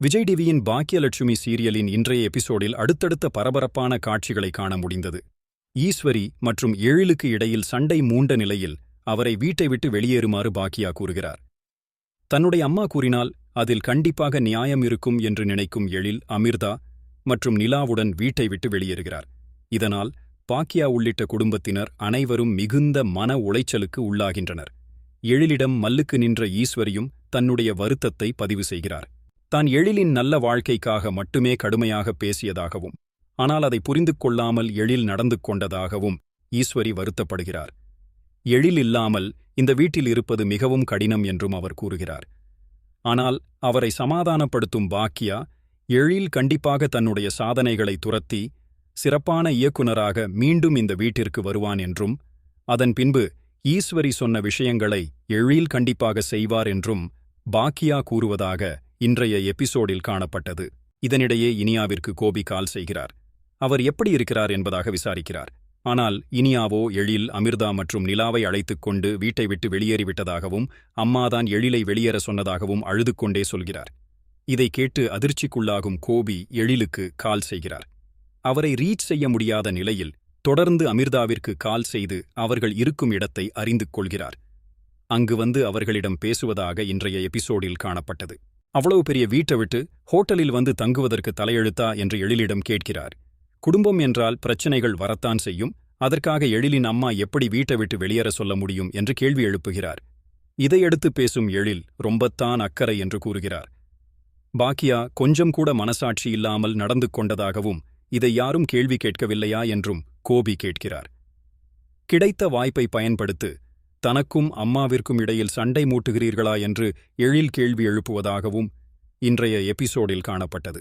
விஜய் டிவியின் பாக்கியலட்சுமி சீரியலின் இன்றைய எபிசோடில் அடுத்தடுத்த பரபரப்பான காட்சிகளை காண முடிந்தது. ஈஸ்வரி மற்றும் எழிலுக்கு இடையில் சண்டை மூண்ட நிலையில் அவரை வீட்டை விட்டு வெளியேறுமாறு பாக்கியா கூறுகிறார். தன்னுடைய அம்மா கூறினால் அதில் கண்டிப்பாக நியாயம் இருக்கும் என்று நினைக்கும் எழில் அமிர்தா மற்றும் நிலாவுடன் வீட்டை விட்டு வெளியேறுகிறார். இதனால் பாக்கியா உள்ளிட்ட குடும்பத்தினர் அனைவரும் மிகுந்த மன உளைச்சலுக்கு உள்ளாகின்றனர். எழிலிடம் மல்லுக்கு நின்ற ஈஸ்வரியும் தன்னுடைய வருத்தத்தை பதிவு செய்கிறார். தான் எழிலின் நல்ல வாழ்க்கைக்காக மட்டுமே கடுமையாக பேசியதாகவும் ஆனால் அதை புரிந்து கொள்ளாமல் எழில் நடந்து கொண்டதாகவும் ஈஸ்வரி வருத்தப்படுகிறார். எழில் இல்லாமல் இந்த வீட்டில் இருப்பது மிகவும் கடினம் என்றும் அவர் கூறுகிறார். ஆனால் அவரை சமாதானப்படுத்தும் பாக்கியா எழில் கண்டிப்பாக தன்னுடைய சாதனைகளை துரத்தி சிறப்பான இயக்குனராக மீண்டும் இந்த வீட்டிற்கு வருவான் என்றும் அதன் பின்பு ஈஸ்வரி சொன்ன விஷயங்களை எழில் கண்டிப்பாக செய்வார் என்றும் பாக்கியா கூறுவதாக இன்றைய எபிசோடில் காணப்பட்டது. இதனிடையே இனியாவிற்கு கோபி கால் செய்கிறார். அவர் எப்படி இருக்கிறார் என்பதாக விசாரிக்கிறார். ஆனால் இனியாவோ எழில் அமிர்தா மற்றும் நிலாவை அழைத்துக் கொண்டு வீட்டை விட்டு வெளியேறிவிட்டதாகவும் அம்மாதான் எழிலை வெளியேற சொன்னதாகவும் அழுது கொண்டே சொல்கிறார். இதை கேட்டு அதிர்ச்சிக்குள்ளாகும் கோபி எழிலுக்கு கால் செய்கிறார். அவரை ரீச் செய்ய முடியாத நிலையில் தொடர்ந்து அமிர்தாவிற்கு கால் செய்து அவர்கள் இருக்கும் இடத்தை அறிந்து கொள்கிறார். அங்கு வந்து அவர்களிடம் பேசுவதாக இன்றைய எபிசோடில் காணப்பட்டது. அவ்வளவு பெரிய வீட்டை விட்டு ஹோட்டலில் வந்து தங்குவதற்கு தலையெழுத்தா என்று எழிலிடம் கேட்கிறார். குடும்பம் என்றால் பிரச்சனைகள் வரத்தான் செய்யும். அதற்காக எழிலின் அம்மா எப்படி வீட்டை விட்டு வெளியேற சொல்ல முடியும் என்று கேள்வி எழுப்புகிறார். இதையடுத்து பேசும் எழில் ரொம்பத்தான் அக்கறை என்று கூறுகிறார். பாக்கியா கொஞ்சம் கூட மனசாட்சி இல்லாமல் நடந்து கொண்டதாகவும் இதை யாரும் கேள்வி கேட்கவில்லையா என்றும் கோபி கேட்கிறார். கிடைத்த வாய்ப்பை பயன்படுத்து தனக்கும் அம்மாவிற்கும் இடையில் சண்டை மூட்டுகிறீர்களா என்று எழில் கேள்வி எழுப்புவதாகவும் இன்றைய எபிசோடில் காணப்பட்டது.